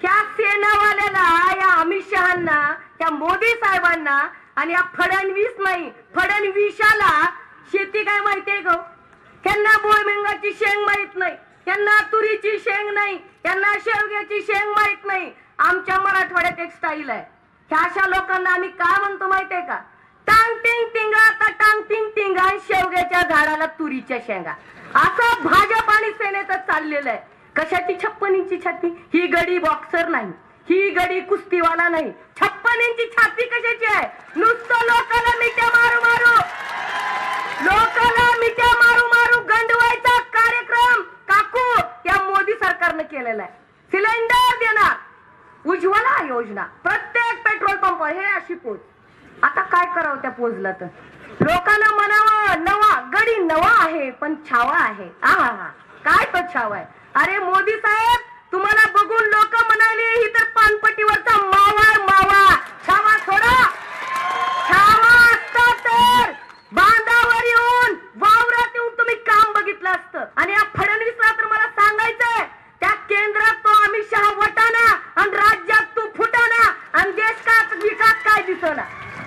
त्या सेनावाल्याला या अमित शहाना त्या मोदी साहेबांना आणि या फडणवीस नाही फडणवीसाला शेती काय माहितीये ग? त्यांना बोळमेंगाची शेंग माहीत नाही त्यांना तुरीची शेंग नाही त्यांना शेवग्याची शेंग माहीत नाही. आमच्या मराठवाड्यात एक स्टाईल आहे. ह्या अशा लोकांना आम्ही काय म्हणतो माहितीये का? टांग टिंग टिंगा आता टांग टिंग टिंगा शेवग्याच्या झाडाला तुरीच्या शेंगा. असं भाजप आणि सेनेचं चाललेलं आहे. कशाची छप्पन इंची छाती? ही गडी बॉक्सर नाही. ही गडी कुस्तीवाला नाही. छप्पन इंची छाती कशाची आहे? नुसतं लोकाला मिठ्या मारू मारू. लोकांना मिठ्या मारू मारू गंडवायचा कार्यक्रम काकू या मोदी सरकारनं केलेला आहे. सिलेंडर देणार. उज्ज्वला योजना. प्रत्येक पेट्रोल पंप हे अशी पोच. आता काय करावं त्या पोजला तर? लोकांना म्हणावं नवा गडी नवा आहे पण छावा आहे. आहा हा काय तो छावा आहे. अरे मोदी साहेब तुम्हाला बघून लोक म्हणाले ही तर पानपट्टीवरचा मावा मावा. छावा सोडा. छावा असता तर बांधावर येऊन वावरात येऊन तुम्ही काम बघितलं असतं. आणि या फडणवीसला तर मला सांगायचंय त्या केंद्रात तो अमित शहा वटाना आणि राज्यात तू फुटाना आणि देश का विकास काय दिसला